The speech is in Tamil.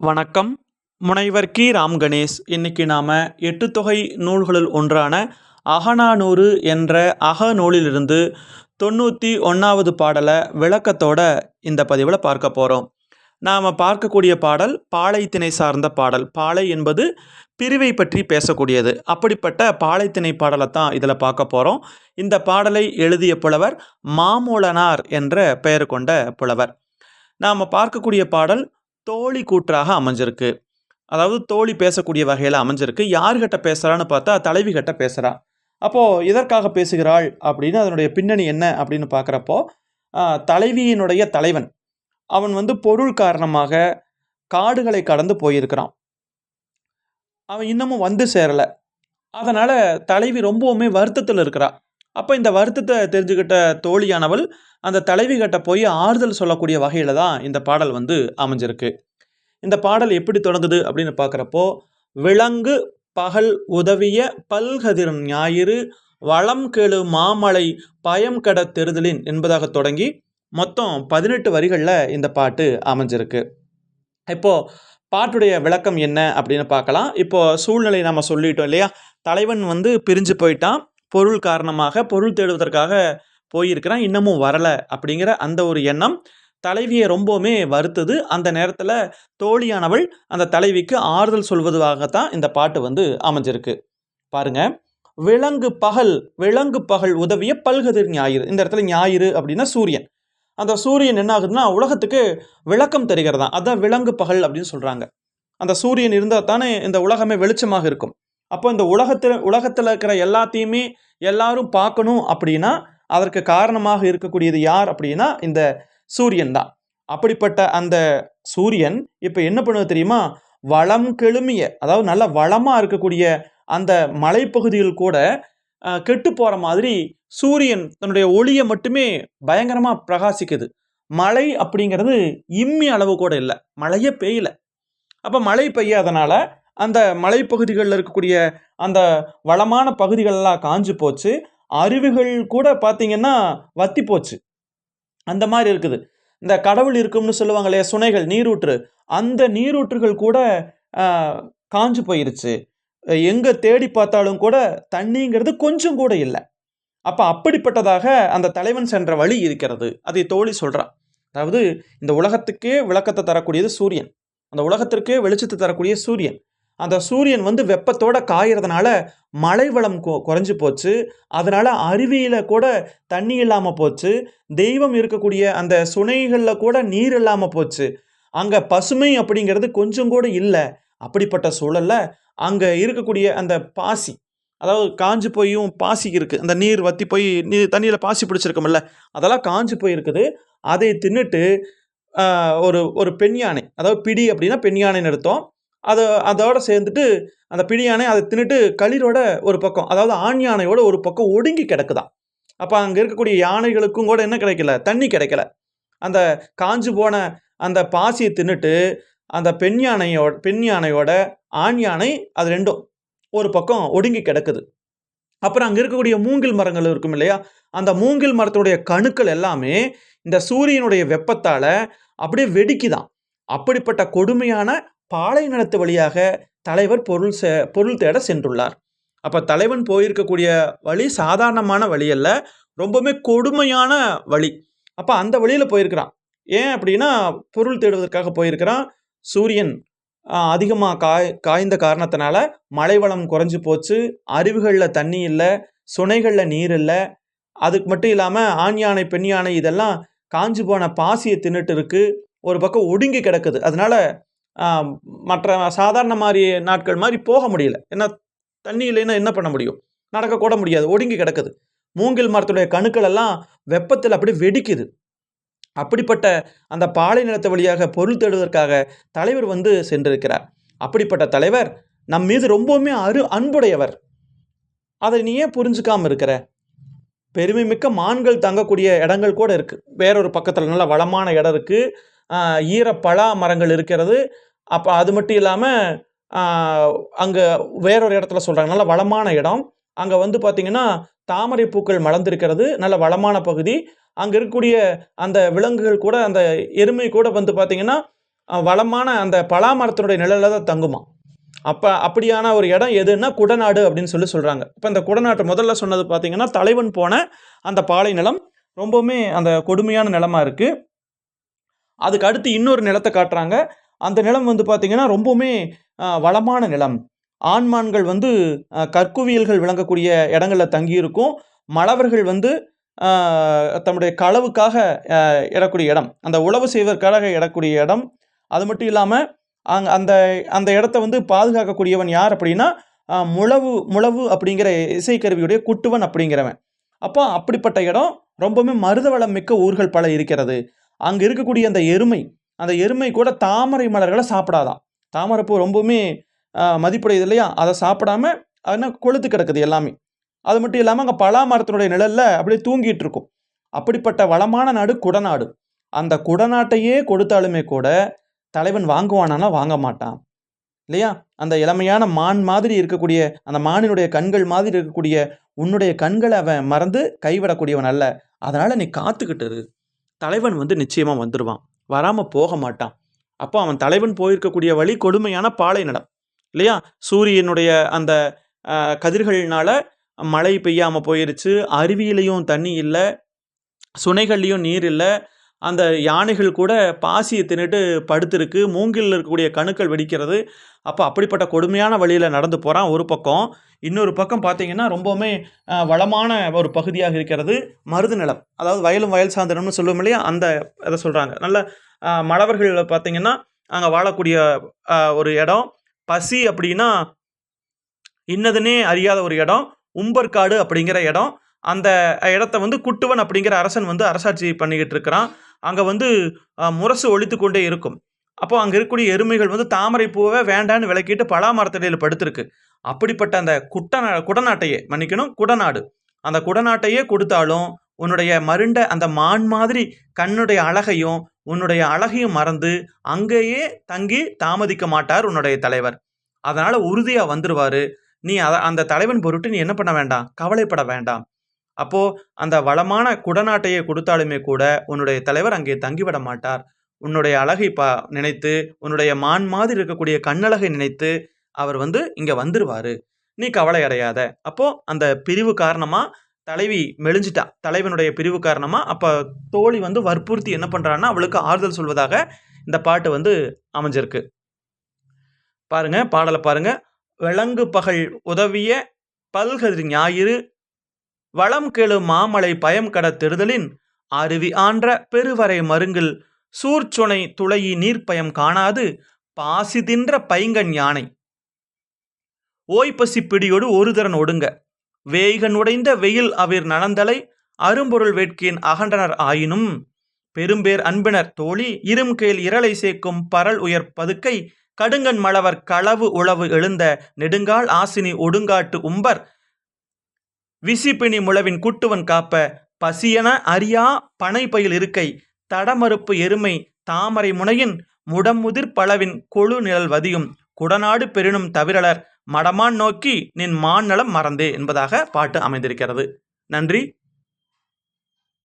வணக்கம். முனைவர் கி. ராம் கணேஷ். இன்னைக்கு நாம் எட்டு தொகை நூல்களுள் ஒன்றான அகநானூறு என்ற அகநூலிலிருந்து தொண்ணூற்றி ஒன்றாவது பாடலை விளக்கத்தோட இந்த பதிவில் பார்க்க போகிறோம் நாம் பார்க்கக்கூடிய பாடல் பாலைத்திணை சார்ந்த பாடல். பாலை என்பது பிரிவை பற்றி பேசக்கூடியது. அப்படிப்பட்ட பாலைத்திணை பாடலை தான் இதில் பார்க்க போகிறோம் இந்த பாடலை எழுதிய புலவர் மாமூலனார் என்ற பெயர் கொண்ட புலவர். நாம் பார்க்கக்கூடிய பாடல் தோழி கூற்றாக அமைஞ்சிருக்கு. அதாவது தோழி பேசக்கூடிய வகையில் அமைஞ்சிருக்கு. யார்கிட்ட பேசுகிறான்னு பார்த்தா தலைவி கிட்ட பேசுகிறா அப்போது எதற்காக பேசுகிறாள் அப்படின்னு அதனுடைய பின்னணி என்ன அப்படின்னு பார்க்குறப்போ தலைவியினுடைய தலைவன். அவன் வந்து பொருள் காரணமாக காடுகளை கடந்து போயிருக்கிறான். அவன் இன்னமும் வந்து சேரலை. அதனால் தலைவி ரொம்பவுமே வருத்தத்தில் இருக்கிறா. அப்போ இந்த வருத்தத்தை தெரிஞ்சுக்கிட்ட தோழியானவள் அந்த தலைவி கிட்ட போய் ஆறுதல் சொல்லக்கூடிய வகையில் தான் இந்த பாடல் வந்து அமைஞ்சிருக்கு. இந்த பாடல் எப்படி தொடங்குது அப்படின்னு பார்க்குறப்போ விலங்கு பகல் உதவிய பல்கதிர் ஞாயிறு வளம் கெழு மாமலை பயம் கட தெருதலின் என்பதாக தொடங்கி மொத்தம் பதினெட்டு வரிகளில் இந்த பாட்டு அமைஞ்சிருக்கு. இப்போது பாட்டுடைய விளக்கம் என்ன அப்படின்னு பார்க்கலாம். இப்போது சூழ்நிலை நம்ம சொல்லிட்டோம் இல்லையா? தலைவன் வந்து பிரிஞ்சு போயிட்டான். பொருள் காரணமாக பொருள் தேடுவதற்காக போயிருக்கிறான். இன்னமும் வரலை அப்படிங்கிற அந்த ஒரு எண்ணம் தலைவியை ரொம்பவுமே வருத்துது. அந்த நேரத்தில் தோழியானவள் அந்த தலைவிக்கு ஆறுதல் சொல்வதாகத்தான் இந்த பாட்டு வந்து அமைஞ்சிருக்கு. பாருங்க. விலங்கு பகல் விலங்கு பகல் உதவிய பல்கதிர் ஞாயிறு. இந்த இடத்துல ஞாயிறு அப்படின்னா சூரியன். அந்த சூரியன் என்ன ஆகுதுன்னா உலகத்துக்கு விளக்கம் தெரிகிறதா அதான் விலங்கு பகல் அப்படின்னு சொல்கிறாங்க அந்த சூரியன் இருந்தால் தானே இந்த உலகமே வெளிச்சமாக இருக்கும். அப்போ இந்த உலகத்தில் உலகத்தில் இருக்கிற எல்லாத்தையுமே எல்லாரும் பார்க்கணும் அப்படின்னா அதற்கு காரணமாக இருக்கக்கூடியது யார் அப்படின்னா இந்த சூரியன் தான். அப்படிப்பட்ட அந்த சூரியன் இப்போ என்ன பண்ணுவது தெரியுமா? வளம் கெழுமிய அதாவது நல்ல வளமாக இருக்கக்கூடிய அந்த மலைப்பகுதியில் கூட கெட்டு போகிற மாதிரி சூரியன் தன்னுடைய ஒளியை மட்டுமே பயங்கரமாக பிரகாசிக்குது. மழை அப்படிங்கிறது இம்மி அளவு கூட இல்லை. மழையே பெய்யல. அப்போ மழை பெய்யாதனால அந்த மலைப்பகுதிகளில் இருக்கக்கூடிய அந்த வளமான பகுதிகளெல்லாம் காஞ்சு போச்சு. அருவிகள் கூட பார்த்திங்கன்னா வத்தி போச்சு. அந்த மாதிரி இருக்குது. இந்த கடவுள் இருக்கும்னு சொல்லுவாங்க இல்லையா சுனைகள் நீரூற்று. அந்த நீரூற்றுகள் கூட காஞ்சு போயிருச்சு. எங்கே தேடி பார்த்தாலும் கூட தண்ணிங்கிறது கொஞ்சம் கூட இல்லை. அப்போ அப்படிப்பட்டதாக அந்த தலைவன் சென்ற வழி இருக்கிறது. அதை தோழி சொல்கிறான் அதாவது இந்த உலகத்துக்கே விளக்கத்தை தரக்கூடியது சூரியன். அந்த உலகத்திற்கே வெளிச்சத்தை தரக்கூடிய சூரியன். அந்த சூரியன் வந்து வெப்பத்தோட காயறதுனால மழை வளம் குறைஞ்சி போச்சு. அதனால் அருவியில் கூட தண்ணி இல்லாமல் போச்சு. தெய்வம் இருக்கக்கூடிய அந்த சுனைகளில் கூட நீர் இல்லாமல் போச்சு. அங்கே பசுமை அப்படிங்கிறது கொஞ்சம் கூட இல்லை. அப்படிப்பட்ட சூழலில் அங்கே இருக்கக்கூடிய அந்த பாசி அதாவது காஞ்சு போயும் பாசி இருக்குது அந்த நீர் வற்றி போய் நீர் தண்ணியில் பாசி பிடிச்சிருக்கோம்ல அதெல்லாம் காஞ்சு போயிருக்குது. அதை தின்னுட்டு ஒரு ஒரு பெண் யானை அதாவது பிடி அப்படின்னா பெண் யானைன்னு எடுத்தோம். அதை அதோட சேர்ந்துட்டு அந்த பிடியானை அதை தின்னுட்டு களிரோட ஒரு பக்கம் அதாவது ஆண் யானையோட ஒரு பக்கம் ஒடுங்கி கிடக்குதான் அப்போ அங்கே இருக்கக்கூடிய யானைகளுக்கும் கூட என்ன கிடைக்கல? தண்ணி கிடைக்கல. அந்த காஞ்சு போன அந்த பாசியை தின்னுட்டு அந்த பெண் யானையோட பெண் யானையோட ஆண் யானை அது ரெண்டும் ஒரு பக்கம் ஒடுங்கி கிடக்குது. அப்புறம் அங்கே இருக்கக்கூடிய மூங்கில் மரங்கள் இருக்கும் இல்லையா? அந்த மூங்கில் மரத்துடைய கணுக்கள் எல்லாமே இந்த சூரியனுடைய வெப்பத்தால் அப்படியே வெடிக்குதான் அப்படிப்பட்ட கொடுமையான பாலை நிலத்து வழியாக தலைவர் பொருள் செ பொருள் தேட சென்றுள்ளார். அப்போ தலைவன் போயிருக்கக்கூடிய வழி சாதாரணமான வழி அல்ல ரொம்பவுமே கொடுமையான வழி. அப்போ அந்த வழியில் போயிருக்கிறான். ஏன் அப்படின்னா பொருள் தேடுவதற்காக போயிருக்கிறான். சூரியன் அதிகமாக காய் காய்ந்த காரணத்தினால மழை வளம் குறைஞ்சி போச்சு. அருவிகளில் தண்ணி இல்லை சுனைகளில் நீர் இல்லை. அதுக்கு மட்டும் இல்லாமல் ஆண் யானை பெண் யானை இதெல்லாம் காஞ்சி போன பாசியை தின்னுட்டு இருக்குது ஒரு பக்கம் ஒடுங்கி கிடக்குது. அதனால் மற்ற சாதாரண மாதிரி நாட்கள் மாதிரி போக முடியல. ஏன்னா தண்ணி இல்லைன்னா என்ன பண்ண முடியும்? நடக்கக்கூட முடியாது. ஒடுங்கி கிடக்குது. மூங்கில் மரத்துடைய கணுக்கள் எல்லாம் வெப்பத்தில் அப்படி வெடிக்குது. அப்படிப்பட்ட அந்த பாலை நிலத்த வழியாக பொருள் தேடுவதற்காக தலைவர் வந்து சென்றிருக்கிறார். அப்படிப்பட்ட தலைவர் நம் மீது ரொம்பவுமே அரு அன்புடையவர். அதை நீ ஏன் புரிஞ்சுக்காம இருக்கிற? பெருமை மிக்க மான்கள் தங்கக்கூடிய இடங்கள் கூட இருக்குது வேறொரு பக்கத்தில் நல்ல வளமான இடம் இருக்குது ஈர பலா மரங்கள் இருக்கிறது. அப்போ அது மட்டும் இல்லாமல் அங்கே வேறொரு இடத்துல சொல்கிறாங்க நல்ல வளமான இடம். அங்கே வந்து பார்த்திங்கன்னா தாமரை பூக்கள் மலர்ந்திருக்கிறது. நல்ல வளமான பகுதி. அங்கே இருக்கக்கூடிய அந்த விலங்குகள் கூட அந்த எருமை கூட வந்து பார்த்திங்கன்னா வளமான அந்த பலா மரத்தினுடைய நிழலில் தான் தங்குமா. அப்போ அப்படியான ஒரு இடம் எதுன்னா குடநாடு அப்படின்னு சொல்லி சொல்கிறாங்க இப்போ இந்த குடநாட்டு முதல்ல சொன்னது பார்த்திங்கன்னா தலைவன் போன அந்த பாலை நிலம் ரொம்பவுமே அந்த கொடுமையான நிலமாக இருக்குது அதுக்கு அடுத்து இன்னொரு நிலத்தை காட்டுறாங்க. அந்த நிலம் வந்து பார்த்திங்கன்னா ரொம்பவுமே வளமான நிலம். ஆண்மான்கள் வந்து கற்குவியல்கள் விளங்கக்கூடிய இடங்களில் தங்கியிருக்கும். மலவர்கள் வந்து தம்முடைய களவுக்காக இடக்கூடிய இடம். அந்த உழவு செய்வதற்காக இடக்கூடிய இடம். அது மட்டும் இல்லாமல் அங் அந்த அந்த இடத்த வந்து பாதுகாக்கக்கூடியவன் யார் அப்படின்னா முழவு முழவு அப்படிங்கிற இசைக்கருவியுடைய குட்டுவன் அப்படிங்கிறவன். அப்போ அப்படிப்பட்ட இடம் ரொம்பவுமே மருத வளம் மிக்க ஊர்கள் பல இருக்கிறது. அங்கே இருக்கக்கூடிய அந்த எருமை அந்த எருமை கூட தாமரை மலர்களை சாப்பிடாதான் தாமரைப்பூ ரொம்பவுமே மதிப்புடையது இல்லையா? அதை சாப்பிடாம என்ன கொழுத்து கிடக்குது எல்லாமே. அது மட்டும் இல்லாமல் அங்கே பலா மரத்தினுடைய நிழலில் அப்படியே தூங்கிட்டு இருக்கும். அப்படிப்பட்ட வளமான நாடு குடநாடு. அந்த குடநாட்டையே கொடுத்தாலுமே கூட தலைவன் வாங்குவானானா வாங்க மாட்டான். இல்லையா? அந்த இளமையான மான் மாதிரி இருக்கக்கூடிய அந்த மானினுடைய கண்கள் மாதிரி இருக்கக்கூடிய உன்னுடைய கண்களை அவன் மறந்து கைவிடக்கூடியவன் அல்ல. அதனால் நீ காத்துக்கிட்டு இரு. தலைவன் வந்து நிச்சயமாக வந்துடுவான் வராமல் போக மாட்டான். அப்போ அவன் தலைவன் போயிருக்கக்கூடிய வழி கொடுமையான பாலை நடம். இல்லையா? சூரியனுடைய அந்த கதிர்கள்னால மழை பெய்யாமல் போயிருச்சு. அருவியிலையும் தண்ணி இல்லை. சுனைகள்லேயும் நீர் இல்லை. அந்த யானைகள் கூட பாசியை தின்னுட்டு படுத்திருக்கு மூங்கில் இருக்கக்கூடிய கணுக்கள் வெடிக்கிறது. அப்போ அப்படிப்பட்ட கொடுமையான வழியில் நடந்து போகிறான் ஒரு பக்கம். இன்னொரு பக்கம் பார்த்தீங்கன்னா ரொம்பவுமே வளமான ஒரு பகுதியாக இருக்கிறது மருது நிலம். அதாவது வயலும் வயல் சார்ந்தனம்னு சொல்லுவோம் இல்லையா? அந்த இதை சொல்கிறாங்க நல்ல ஆஹ், மலவர்கள் பார்த்தீங்கன்னா அங்கே வாழக்கூடிய ஒரு இடம். பசி அப்படின்னா இன்னதுனே அறியாத ஒரு இடம். உம்பர்காடு அப்படிங்கிற இடம். அந்த இடத்த வந்து குட்டுவன் அப்படிங்கிற அரசன் வந்து அரசாட்சி பண்ணிக்கிட்டு இருக்கிறான். அங்கே வந்து முரசு ஒழித்து கொண்டே இருக்கும். அப்போ அங்கே இருக்கக்கூடிய எருமைகள் வந்து தாமரை பூவை வேண்டான்னு விளக்கிட்டு பலா மரத்தடியில் படுத்திருக்கு. அப்படிப்பட்ட அந்த குட்டநா குடநாட்டையே மன்னிக்கணும் குடநாடு. அந்த குடநாட்டையே கொடுத்தாலும் உன்னுடைய மருண்ட அந்த மான் மாதிரி கண்ணுடைய அழகையும் உன்னுடைய அழகையும் மறந்து அங்கேயே தங்கி தாமதிக்க மாட்டார் உன்னுடைய தலைவர். அதனால் உறுதியாக வந்துடுவார் நீ அதை அந்த தலைவன் பொருட்டு நீ என்ன பண்ண வேண்டாம்? கவலைப்பட வேண்டாம். அப்போது அந்த வளமான குடநாட்டையை கொடுத்தாலுமே கூட உன்னுடைய தலைவர் அங்கே தங்கிவிட மாட்டார். உன்னுடைய அழகை பா நினைத்து உன்னுடைய மான் மாதிரி இருக்கக்கூடிய கண்ணழகை நினைத்து அவர் வந்து இங்கே வந்துடுவார் நீ கவலை அடையாத. அப்போது அந்த பிரிவு காரணமாக தலைவி மெலிஞ்சிட்டா. தலைவனுடைய பிரிவு காரணமாக அப்போ தோழி வந்து வற்புறுத்தி என்ன பண்ணுறான்னா அவளுக்கு ஆறுதல் சொல்வதாக இந்த பாட்டு வந்து அமைஞ்சிருக்கு. பாருங்க பாடலை பாருங்க. விலங்கு பகல் உதவிய பல்கதிர் ஞாயிறு வளம் கெழு மாமலை பயம் கட தெருதலின் அருவி ஆன்ற பெருவரை மருங்கில் சூர்ச்சுனை துளையி நீர்ப்பயம் காணாது பாசி தின்ற பைங்கன் யானை. ஓய்பசி பிடியோடு ஒருதரன் ஒடுங்க. வேய்கன் உடைந்த வெயில் அவிர் நனந்தலை அரும்பொருள் வேட்கின் அகண்டனர் ஆயினும் பெரும்பேர் அன்பினர் தோழி இரும்கேல் இரளை சேர்க்கும் பரல் உயர் பதுக்கை கடுங்கன் மளவர் களவு உளவு எழுந்த நெடுங்கால் ஆசினி ஒடுங்காட்டு உம்பர் விசிப்பிணி முழவின் குட்டுவன் காப்ப பசியன அறியா பனை பயில் இருக்கை தடமறுப்பு எருமை தாமரை முனையின் முடமுதிர் பளவின் கொழு நிழல் வதியும் குடநாடு பெரினும் தவிரலர் மடமான் நோக்கி நின் மான் நலம் மறந்தே என்பதாக பாட்டு அமைந்திருக்கிறது. நன்றி.